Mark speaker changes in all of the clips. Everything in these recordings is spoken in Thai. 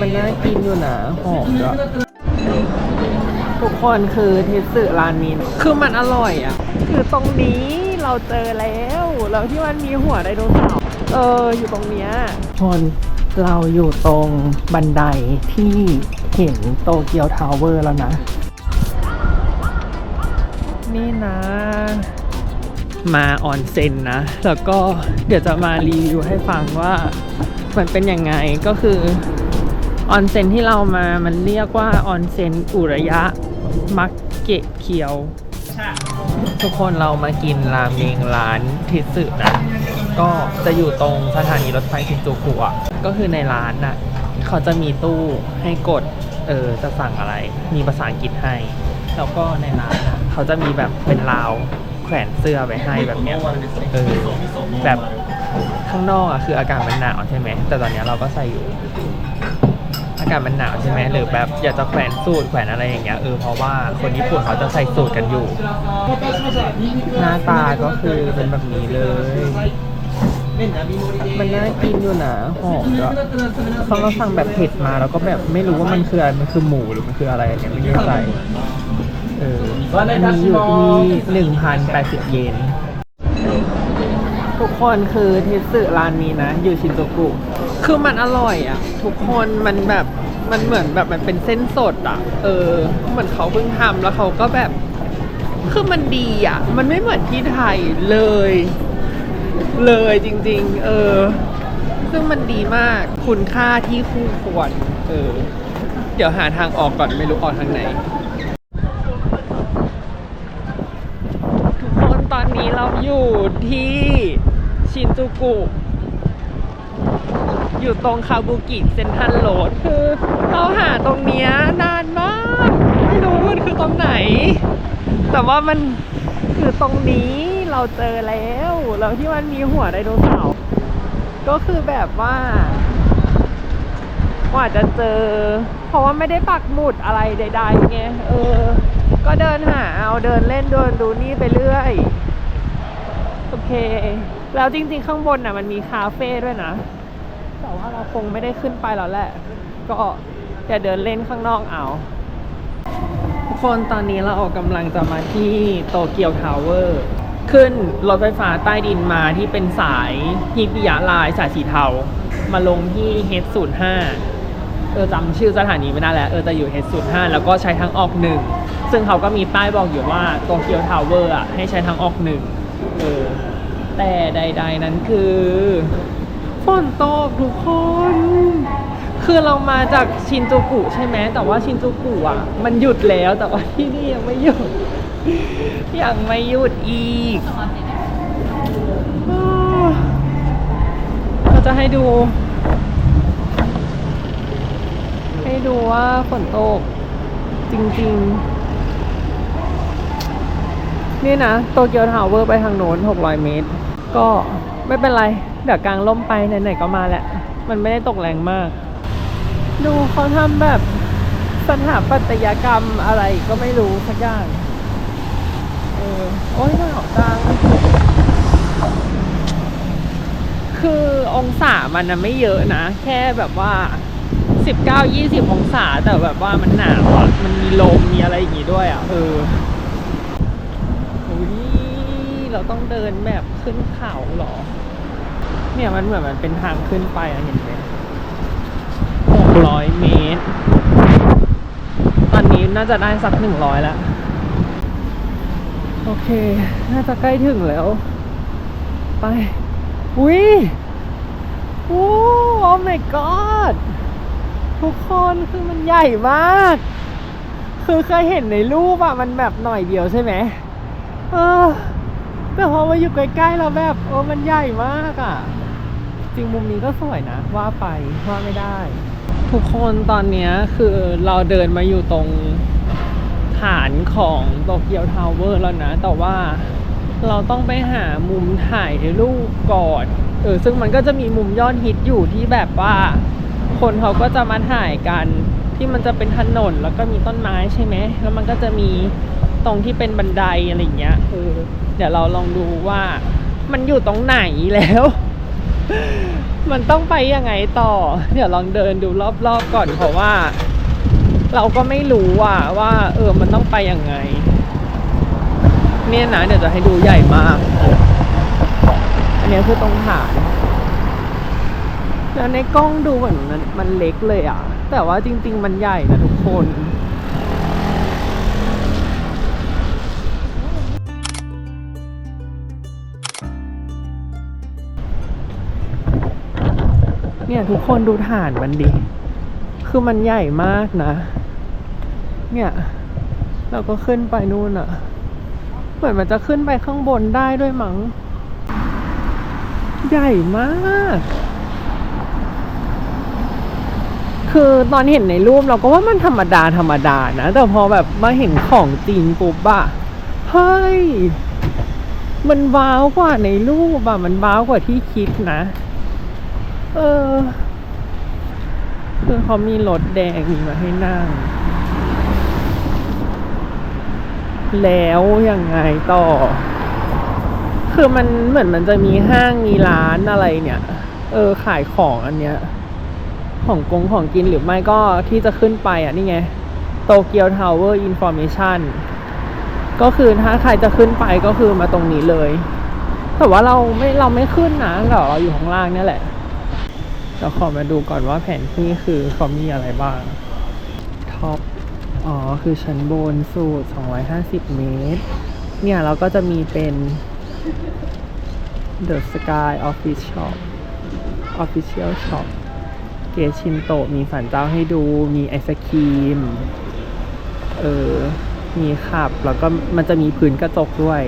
Speaker 1: มันน่ากินอยู่นะหอมด้วยทุกคนคือเทสสึร้านนี้คือมันอร่อยอะ คือตรงนี้เราเจอแล้วแล้วที่มันมีหัวไดโนเสาร์เอออยู่ตรงเนี้ยคนเราอยู่ตรงบันไดที่เห็นโตเกียวทาวเวอร์แล้วนะ นี่นะ มาออนเซ็นนะ แล้วก็เดี๋ยวจะมารีวิวให้ฟังว่ามันเป็นยังไงก็คือ ออนเซ็นที่เรามา มันเรียกว่าออนเซ็นอุระยะ มักเกะเคียว ทุกคนเรามากินราเมงร้านทิสึนะ ก็จะอยู่ตรงสถานีรถไฟชินจูกุอะ ก็คือในร้านน่ะ เขาจะมีตู้ให้กด เออ จะสั่งอะไร มีภาษาอังกฤษให้ แล้วก็ในร้านน่ะ เขาจะมีแบบเป็นราวแขวนเสื้อไว้ให้แบบเนี้ย เออ แบบข้างนอกอะคืออากาศมันหนาวใช่ไหม แต่ตอนเนี้ยเราก็ใส่อยู่ อากาศมันหนาวใช่ไหมหรือแบบอยากจะแขวนสูทแขวนอะไรอย่างเงี้ยเออเพราะว่าคนญี่ปุ่นเขาจะใส่สูทกันอยู่ หน้าตาก็คือเป็นแบบนี้เลย มันน่ากินอยู่นะหอมด้วยเขาเราสั่งแบบเผ็ดมาแล้วก็แบบไม่รู้ว่ามันคืออะไรมันคือหมูหรือมันคืออะไรเนี่ยไม่แน่ใจเอออันนี้อยู่ที่หนึ่งพันแปดสิบเยนทุกคนคือทสสึร้านนี้นะ อยู่ชินจูกุ คือมันอร่อยอะ ทุกคนมันแบบมันเหมือนแบบมันเป็นเส้นสดอะ เออเหมือนเขาเพิ่งทำแล้วเขาก็แบบ คือมันดีอะ มันไม่เหมือนที่ไทยเลย เลยจริง ๆ เออ ซึ่งมันดีมากคุณค่าที่คู่ควร เออ เดี๋ยวหาทางออกก่อนไม่รู้ออกทางไหน ทุกคนตอนนี้เราอยู่ที่ชินจูกุ อยู่ตรงคาบุกิเซนทันโรดคือเราหาตรงเนี้ยนานมาก ไม่รู้มันคือตรงไหน แต่ว่ามันคือตรงนี้เราเจอแล้วแล้วที่มันมีหัวไดโนเสาร์ก็คือแบบว่าว่าจะเจอ เพราะว่าไม่ได้ปักหมุดอะไรใดๆไงเออ ก็เดินหาเอาเดินเล่นเดินดูนี่ไปเรื่อย โอเค แล้วจริงๆข้างบนน่ะมันมีคาเฟ่ด้วยนะ แต่ว่าเราคงไม่ได้ขึ้นไปแล้วแหละ ก็จะเดินเล่นข้างนอกเอาทุกคนตอนนี้เราออกกำลังจะมาที่โตเกียวทาวเวอร์ขึ้นรถไฟฟ้าใต้ดินมาที่เป็นสายฮิบิยะลายสายสีเทา มาลงที่ H05 เออจำชื่อสถานีไม่ได้แล้ว เออจะอยู่ H05 แล้วก็ใช้ทางออกหนึ่งซึ่งเขาก็มีป้ายบอกอยู่ว่าโตเกียวทาวเวอร์อะให้ใช้ทางออกหนึ่งเออแต่ใด ๆ นั้นคือ ฝนตกทุกคน คือเรามาจากชินจูกุใช่ไหมแต่ว่าชินจูกุอะ มันหยุดแล้วแต่ว่าที่นี่ยังไม่หยุด ยังไม่หยุดอีกเราจะให้ดู ให้ดูว่าฝนตก จริง ๆ นี่นะ โตเกียวทาวเวอร์ไปทางโน้น 600 เมตร ก็ไม่เป็นไร เดี๋ยวกลางล่มไปไหนๆก็มาแหละ มันไม่ได้ตกแรงมาก ดูเขาทำแบบสถาปัตยกรรมอะไรก็ไม่รู้สักอย่างเออโอ้ยหนาวจังคือองศามันนะไม่เยอะนะ แค่แบบว่า19 20องศา แต่แบบว่ามันหนาวอะมันมีลมมีอะไรอย่างงี้ด้วยอะเอออุ้ยเราต้องเดินแบบขึ้นเขาเหรอ เนี่ยมันเหมือนมันเป็นทางขึ้นไปอะเห็นไหมหกร้อยเมตร ตอนนี้น่าจะได้สักหนึ่งร้อยแล้ว โอเค น่าจะใกล้ถึงแล้ว ไป อุ้ยโอ้ oh my god ทุกคนคือมันใหญ่มาก คือเคยเห็นในรูปอะมันแบบหน่อยเดียวใช่ไหมเออแต่พอมาอยู่ใกล้ๆเราแบบเออมันใหญ่มากอะ่ะ จริงมุมนี้ก็สวยนะ ว่าไปว่าไม่ได้ ทุกคนตอนนี้คือเราเดินมาอยู่ตรงฐานของโตเกียวทาวเวอร์แล้วนะ แต่ว่าเราต้องไปหามุมถ่ายรูปก่อน เออ ซึ่งมันก็จะมีมุมยอดฮิตอยู่ที่แบบว่า คนเขาก็จะมาถ่ายกันที่มันจะเป็นถนนแล้วก็มีต้นไม้ใช่ไหม แล้วมันก็จะมีตรงที่เป็นบันไดอะไรอย่างเงี้ย เออ เดี๋ยวเราลองดูว่ามันอยู่ตรงไหนแล้ว มันต้องไปยังไงต่อ เดี๋ยวลองเดินดูรอบๆก่อนเพราะว่า เราก็ไม่รู้ว่าว่า เออมันต้องไปยังไง เนี่ยนะเดี๋ยวจะให้ดูใหญ่มาก อันนี้คือตรงฐานแล้วในกล้องดูเหมือนมันมันเล็กเลยอะ แต่ว่าจริง ๆ มันใหญ่นะทุกคน เนี่ยทุกคนดูฐานมันดิ คือมันใหญ่มากนะ เนี่ย เราก็ขึ้นไปนู่นอะเหมือนมันจะขึ้นไปข้างบนได้ด้วยมั้ง ใหญ่มาก คือตอนเห็นในรูปเราก็ว่ามันธรรมดาธรรมดานะ แต่พอแบบมาเห็นของจริงปุ๊บอะเฮ้ย มันว้าวกว่าในรูปอะมันว้าวกว่าที่คิดนะ เออ คือเขามีรถแดงมาให้นั่ง แล้วยังไงต่อ คือมันเหมือนมันจะมีห้างมีร้านอะไรเนี่ย เออ ขายของอันเนี้ย ของกงของกินหรือไม่ก็ที่จะขึ้นไปอะ นี่ไง โตเกียวทาวเวอร์อินฟอร์เมชันก็คือถ้าใครจะขึ้นไปก็คือมาตรงนี้เลย แต่ว่าเราไม่เราไม่ขึ้นนะเราเราอยู่ข้างล่างเนี่ยแหละ เราขอมาดูก่อนว่าแผนที่คือเขามีอะไรบ้าง ท็อป อ๋อ คือชั้นบนสูตร 250 เมตร เนี่ย เราก็จะมีเป็น The Sky Office Shop Official Shop เกชินโตมีสันเจ้าให้ดู มีไอศครีม เออ มีขับ แล้วก็มันจะมีพื้นกระจกด้วย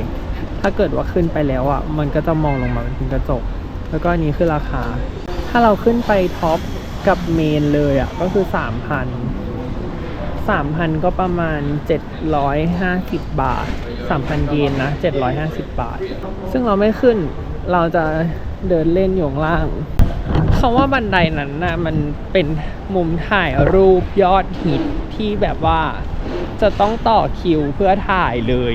Speaker 1: ถ้าเกิดว่าขึ้นไปแล้วอะ มันก็จะมองลงมาเป็นพื้นกระจก แล้วก็อันนี้คือราคา ถ้าเราขึ้นไปท็อปกับเมนเลยอะ ก็คือสามพันสามพันก็ประมาณเจ็ดร้อยห้าสิบบาทสามพันเยนนะเจ็ดร้อยห้าสิบบาท ซึ่งเราไม่ขึ้นเราจะเดินเล่นอยู่ข้างล่างเขาว่าบันไดนั้นนะมันเป็นมุมถ่ายรูปยอดฮิตที่แบบว่าจะต้องต่อคิวเพื่อถ่ายเลย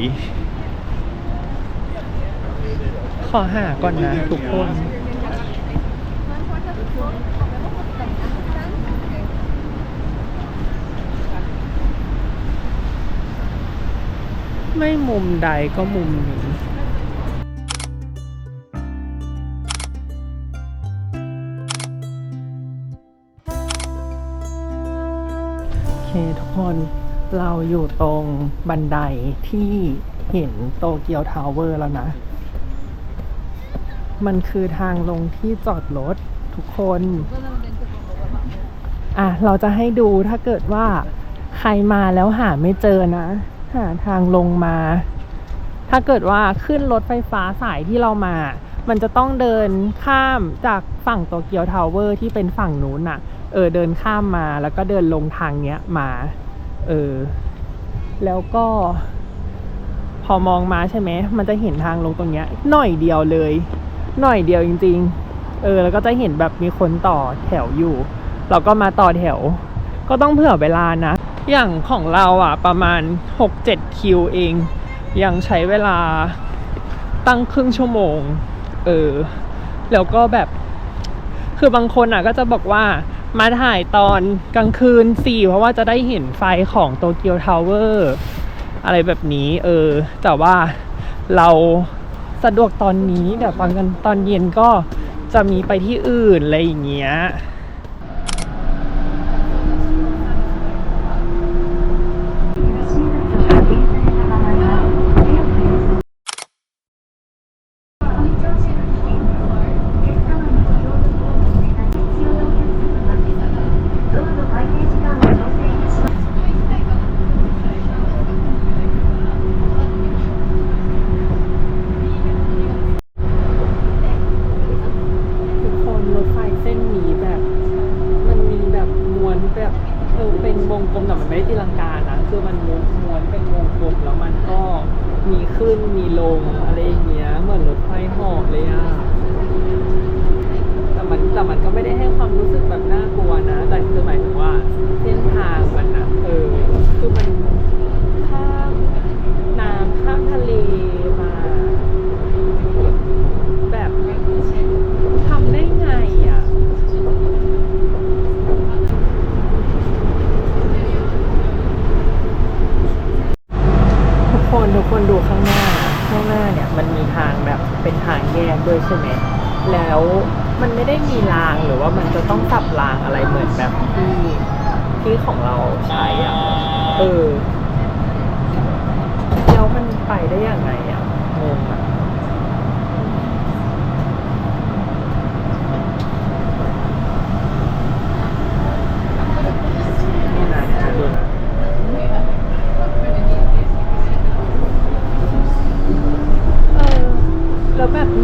Speaker 1: ขอหาก่อนนะทุกคน ไม่มุมใดก็มุมนี้โอเคทุกคนเราอยู่ตรงบันไดที่เห็นโตเกียวทาวเวอร์แล้วนะ มันคือทางลงที่จอดรถทุกคน อะ เราจะให้ดูถ้าเกิดว่าใครมาแล้วหาไม่เจอนะ หาทางลงมา ถ้าเกิดว่าขึ้นรถไฟฟ้าสายที่เรามา มันจะต้องเดินข้ามจากฝั่งโตเกียวทาวเวอร์ที่เป็นฝั่งนู้นน่ะเออเดินข้ามมาแล้วก็เดินลงทางเนี้ยมา เออ แล้วก็ พอมองมาใช่ไหม มันจะเห็นทางลงตรงเนี้ย หน่อยเดียวเลย หน่อยเดียวจริง ๆ เออ แล้วก็จะเห็นแบบมีคนต่อแถวอยู่ เราก็มาต่อแถว ก็ต้องเผื่อเวลานะ อย่างของเราอะประมาณ 6-7 คิวเอง ยังใช้เวลาตั้งครึ่งชั่วโมง เออ แล้วก็แบบ คือบางคนอะก็จะบอกว่ามาถ่ายตอนกลางคืนสี่เพราะว่าจะได้เห็นไฟของโตเกียวทาวเวอร์อะไรแบบนี้เออ แต่ว่าเราสะดวกตอนนี้เดี๋ยวตอนกันตอนเย็นก็จะมีไปที่อื่นอะไรอย่างเงี้ย ทุกคนรถไฟเส้นนี้แบบ มันมีแบบม้วนแบบเออเป็นวง กลมแต่มันไม่ได้ตีลังกานะคือมันม้วนเป็นวงกลมแล้วมันก็มีขึ้นมีลงอะไรอย่างเงี้ยเหมือนรถไฟหาะเลยอะแต่มันแต่มันก็ไม่ได้ให้ความรู้สึกแบบน่ากลัวนะ แต่คือหมายถึงว่าเส้นทางมันนะเออคือมันถ้า คนทุกคนดูข้างหน้า ข้างหน้าเนี่ยมันมีทางแบบเป็นทางแยกด้วยใช่ไหมแล้วมันไม่ได้มีรางหรือว่ามันจะต้องสับรางอะไรเหมือนแบบที่ที่ของเราใช้อะเออแล้วมันไปได้อย่างไงอะงงอะ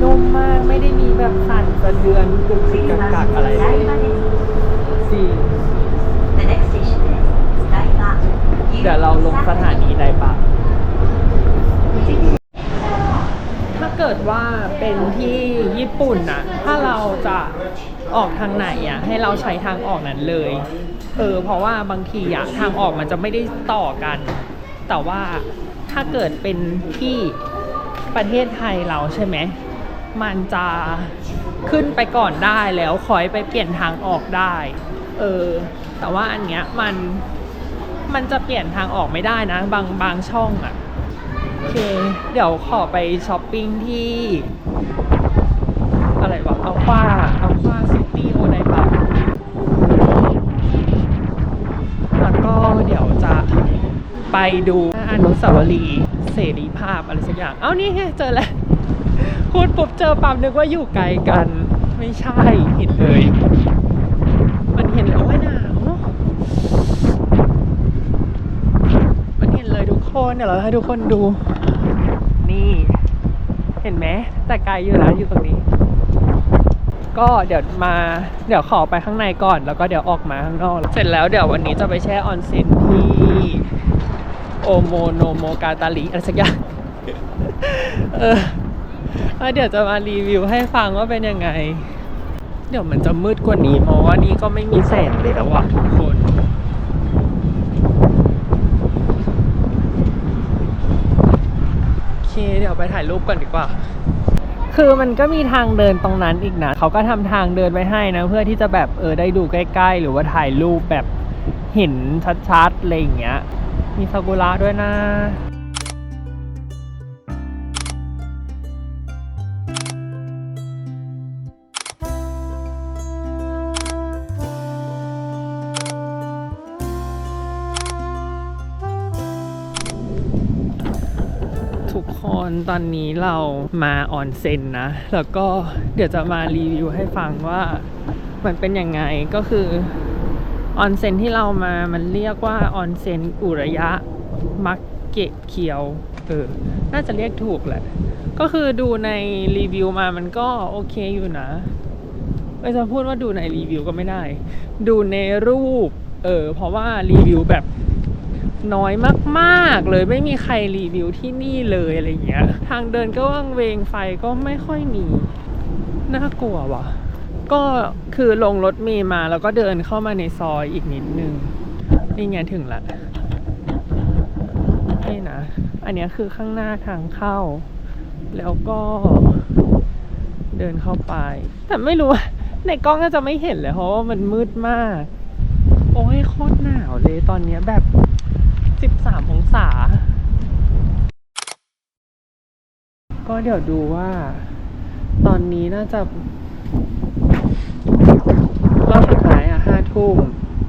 Speaker 1: นุ่มมากไม่ได้มีแบบสั่นสะเทือนกึกกึกกักกักอะไรเลยจริง
Speaker 2: The next station is Daiba.
Speaker 1: เดี๋ยวเราลงสถานีใดปะถ้าเกิดว่าเป็นที่ญี่ปุ่นน่ะถ้าเราจะออกทางไหนอะให้เราใช้ทางออกนั้นเลย เออเพราะว่าบางทีอะทางออกมันจะไม่ได้ต่อกัน แต่ว่าถ้าเกิดเป็นที่ประเทศไทยเราใช่ไหม มันจะขึ้นไปก่อนได้แล้วคอยไปเปลี่ยนทางออกได้ เออ แต่ว่าอันเนี้ยมันมันจะเปลี่ยนทางออกไม่ได้นะ บางบางช่องอะ่ะ โอเค เดี๋ยวขอไปช้อปปิ้งที่ อะไรวะอัลฟาอัลฟาซิตี้โอไดบะแล้วก็เดี๋ยวจะไปดูอนุสาวรีย์เสรีภาพอะไรสักอย่าง เอ้านี่เจอแล้ว พูดปุ๊บเจอปั๊บนึกว่าอยู่ไกลกัน ไม่ใช่เห็นเลย มันเห็นแล้วว่าหนาวเนอะมันเห็นเลยทุกคนเดี๋ยวเราให้ทุกคนดู นี่ เห็นไหมแต่ไกลอยู่นะอยู่ตรงนี้ ก็เดี๋ยวมาเดี๋ยวขอไปข้างในก่อน แล้วก็เดี๋ยวออกมาข้างนอกเสร็จแล้วเดี๋ยววันนี้จะไปแช่ออนเซ็นที่โอโมโนโมกาตาลิอะไรสักอย่างเออ แล้วเดี๋ยวจะมารีวิวให้ฟังว่าเป็นยังไง เดี๋ยวมันจะมืดกว่านี้เพราะว่านี่ก็ไม่มีแสงเลยแล้วอะทุกคนโอเคเดี๋ยวไปถ่ายรูปก่อนดีกว่า คือมันก็มีทางเดินตรงนั้นอีกนะเขาก็ทำทางเดินไว้ให้นะ เพื่อที่จะแบบเออได้ดูใกล้ ๆ หรือว่าถ่ายรูปแบบเห็นชัดๆอะไรอย่างเงี้ย มีซากุระด้วยนะ นตอนนี้เรามาออนเซ็นนะ แล้วก็เดี๋ยวจะมารีวิวให้ฟังว่ามันเป็นยังไงก็คือออนเซ็นที่เรามามันเรียกว่าออนเซ็นอุระยะมักเกะเคียวเออน่าจะเรียกถูกแหละ ก็คือดูในรีวิวมามันก็โอเคอยู่นะไม่จะพูดว่าดูในรีวิวก็ไม่ได้ ดูในรูปเออเพราะว่ารีวิวแบบ น้อยมากๆ เลยไม่มีใครรีวิวที่นี่เลยอะไรเงี้ย ทางเดินก็ว่างเวงไฟก็ไม่ค่อยมีน่ากลัวว่ะ ก็คือลงรถเมล์มาแล้วก็เดินเข้ามาในซอยอีกนิดนึง นี่ไงถึงละนี่นะ อันนี้คือข้างหน้าทางเข้า แล้วก็เดินเข้าไป แต่ไม่รู้ในกล้องน่าจะไม่เห็นเลยเพราะว่ามันมืดมาก โอ้ยโคตรหนาวเลยตอนนี้แบบ 13 องศา ก็เดี๋ยวดูว่า ตอนนี้น่าจะรอบสุดท้ายอะห้าทุ่ม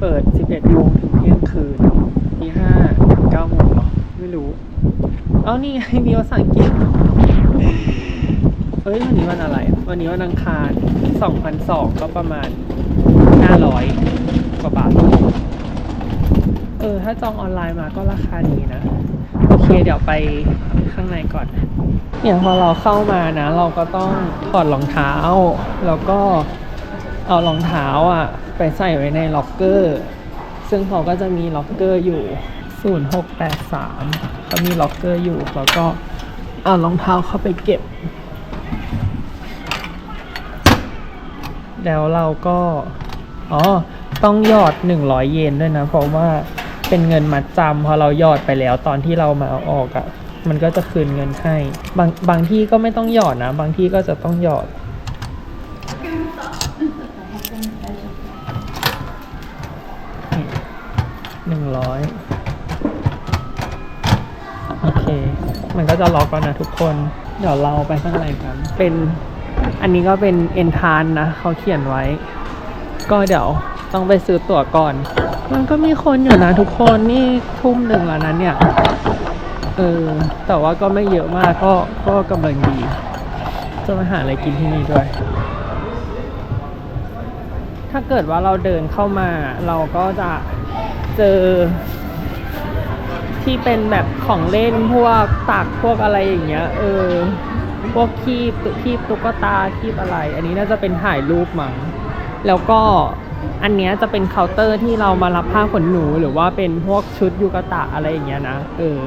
Speaker 1: เปิด 11โมงถึงเที่ยงคืนที่ห้าถึงเก้าโมงเหรอ ไม่รู้ เอานี่ไงมีภาษาอังกฤษเฮ้ย วันนี้วันอะไร วันนี้วันอังคาร2002ก็ประมาณ 500 กว่าบาท ออถ้าจองออนไลน์มาก็ราคาดีนะ โอเคเดี๋ยวไปข้างในก่อนเนี่ยพอเราเข้ามานะ เราก็ต้องถอดรองเท้า แล้วก็เอารองเท้าอะ ไปใส่ไว้ในล็อกเกอร์ ซึ่งเขาก็จะมีล็อกเกอร์อยู่ 0683เขามีล็อกเกอร์อยู่ แล้วก็เอารองเท้าเข้าไปเก็บ แล้วเราก็ อ๋อ ต้องหยอด 100 เยนด้วยนะ เพราะว่า เป็นเงินมัดจำพอเราหยอดไปแล้วตอนที่เรามาเอาออกอะ่ะ มันก็จะคืนเงินให้ บางบางที่ก็ไม่ต้องหยอดนะ บางที่ก็จะต้องหยอด หนึ่งร้อยโอเค มันก็จะล็อกแล้วนะทุกคน เดี๋ยวเราไปข้างในกัน เป็น อันนี้ก็เป็นเอ็นทานนะ เขาเขียนไว้ ก็เดี๋ยวต้องไปซื้อตั๋วก่อน มันก็มีคนอยู่นะทุกคนนี่ทุ่มหนึ่งแล้วนะเนี่ย เออ แต่ว่าก็ไม่เยอะมากก็ก็กำลังดี จะมาหาอะไรกินที่นี่ด้วย ถ้าเกิดว่าเราเดินเข้ามาเราก็จะเจอ ที่เป็นแบบของเล่นพวกตักพวกอะไรอย่างเงี้ย เออ พวกคีบคีบตุ๊กตาคีบอะไร อันนี้น่าจะเป็นถ่ายรูปมั้งแล้วก็ อันเนี้ยจะเป็นเคาน์เตอร์ที่เรามารับผ้าขนหนู หรือว่าเป็นพวกชุดยูกะตะอะไรอย่างเงี้ยนะเออ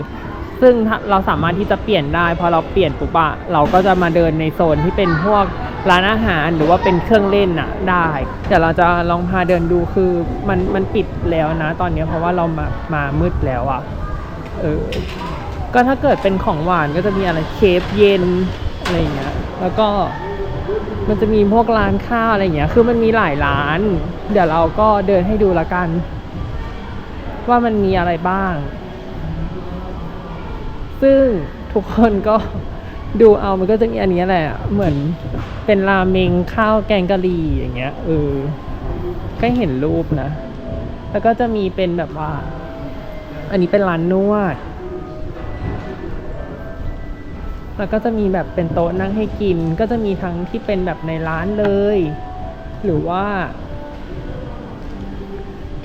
Speaker 1: ซึ่งเราสามารถที่จะเปลี่ยนได้พอเราเปลี่ยนปุ๊บอะเราก็จะมาเดินในโซนที่เป็นพวกร้านอาหารหรือว่าเป็นเครื่องเล่นอะได้เดี๋ยวเราจะลองพาเดินดูคือมันมันปิดแล้วนะ ตอนเนี้ยเพราะว่าเรามามามืดแล้วอะเออก็ถ้าเกิดเป็นของหวานก็จะมีอะไรเคฟเย็นอะไรอย่างเงี้ยแล้วก็ มันจะมีพวกร้านข้าวอะไรอย่างเงี้ย คือมันมีหลายร้าน เดี๋ยวเราก็เดินให้ดูละกัน ว่ามันมีอะไรบ้าง ซึ่งทุกคนก็ดูเอามันก็จะมีอันนี้แหละ เหมือนเป็นราเมงข้าวแกงกะหรี่อย่างเงี้ยเออก็เห็นรูปนะ แล้วก็จะมีเป็นแบบว่า อันนี้เป็นร้านนวด แล้วก็จะมีแบบเป็นโต๊ะนั่งให้กิน ก็จะมีทั้งที่เป็นแบบในร้านเลย หรือว่า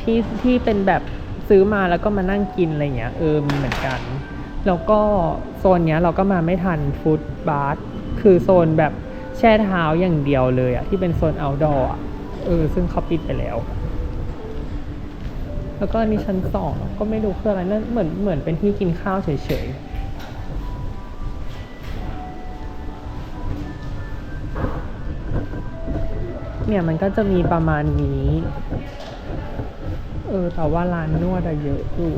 Speaker 1: ที่ที่เป็นแบบซื้อมาแล้วก็มานั่งกินอะไรเงี้ยเออมีเหมือนกัน แล้วก็โซนเนี้ยเราก็มาไม่ทันฟู้ดบาร์คือโซนแบบแช่เท้าอย่างเดียวเลยอะที่เป็นโซน outdoor เออ ซึ่งเขาปิดไปแล้ว แล้วก็อันนี่ชั้นสองก็ไม่รู้คืออะไรนั่นเหมือนเหมือนเป็นที่กินข้าวเฉยๆ เนี่ยมันก็จะมีประมาณนี้ เออ แต่ว่าร้านนวดอะเยอะอยู่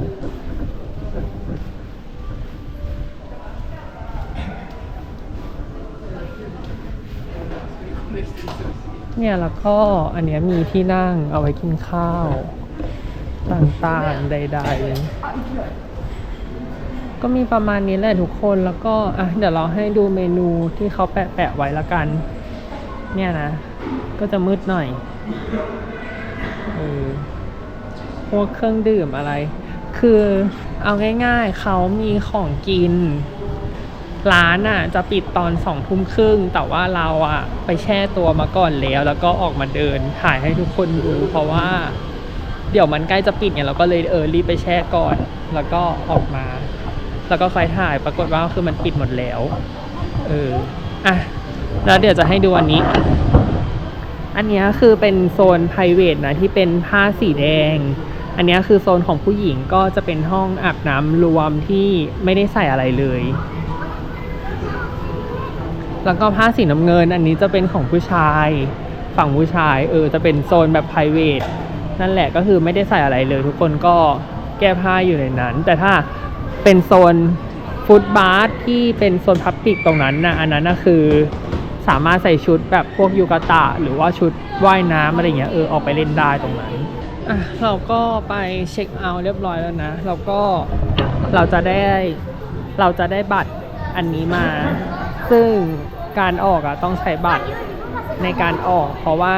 Speaker 1: เนี่ยแล้วก็อันเนี้ยมีที่นั่งเอาไว้กินข้าว ต่างๆใดๆ ก็มีประมาณนี้แหละทุกคนแล้วก็อะเดี๋ยวเราให้ดูเมนูที่เขาแปะๆไว้ละกัน เนี่ยนะ ก็จะมืดหน่อยเออพวกเครื่องดื่มอะไร คือเอาง่ายๆ เขามีของกิน ร้านอะ จะปิดตอนสองทุ่มครึ่ง แต่ว่าเราอะ ไปแช่ตัวมาก่อนแล้ว แล้วก็ออกมาเดินถ่ายให้ทุกคนดู เพราะว่า เดี๋ยวมันใกล้จะปิดเนี่ยเราก็เลยเออรีบไปแช่ก่อน แล้วก็ออกมา แล้วก็ไฟถ่ายปรากฏว่าคือมันปิดหมดแล้ว เออ อะ แล้วเดี๋ยวจะให้ดูอันนี้ อันนี้คือเป็นโซน p r i v a t นะที่เป็นผ้าสีแดง อันนี้คือโซนของผู้หญิงก็จะเป็นห้องอาบน้ำรวมที่ไม่ได้ใส่อะไรเลย แล้วก็ผ้าสีน้ำเงิน อันนี้จะเป็นของผู้ชาย ฝั่งผู้ชายเออจะเป็นโซนแบบ p r i v a t นั่นแหละก็คือไม่ได้ใส่อะไรเลย ทุกคนก็แก้ผ้าอยู่ในนั้น แต่ถ้าเป็นโซนฟุตบาร์ที่เป็นโซนพับปิกตรงนั้นนะอันนั้นนะคือ สามารถใส่ชุดแบบพวกยูกาตะหรือว่าชุดว่ายน้ำอะไรเงี้ยเออออกไปเล่นได้ตรงนั้นอะเราก็ไปเช็คเอาท์เรียบร้อยแล้วนะแล้วก็เราจะได้เราจะได้บัตรอันนี้มา ซึ่งการออกอะต้องใช้บัตรในการออกเพราะว่า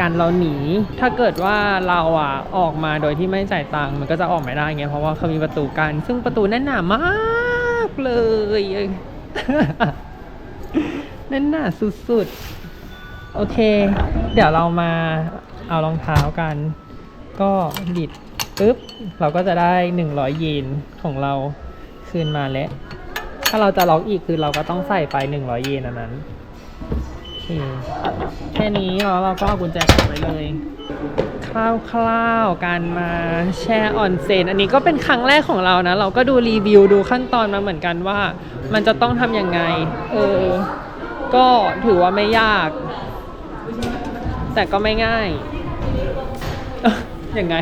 Speaker 1: การเราหนี ถ้าเกิดว่าเราอะออกมาโดยที่ไม่จ่ายตังค์มันก็จะออกไม่ได้ไงเพราะว่าเขามีประตูกัน ซึ่งประตูแน่นหนามากเลย แน่นหนาสุดๆ โอเค เดี๋ยวเรามาเอารองเท้ากัน ก็บิดปุ๊บ เราก็จะได้ 100 เยนของเราคืนมาแล้ว ถ้าเราจะล็อกอีกคือเราก็ต้องใส่ไป 100 เยนอันนั้นคแค่นี้แล้วเราก็เอากุญแจกลับไปเลยคร่าวๆการมาแช่ออนเซนอันนี้ก็เป็นครั้งแรกของเรานะ เราก็ดูรีวิวดูขั้นตอนมาเหมือนกันว่า มันจะต้องทำยังไง เออ ก็ถือว่าไม่ยาก แต่ก็ไม่ง่ายอ้อยังไง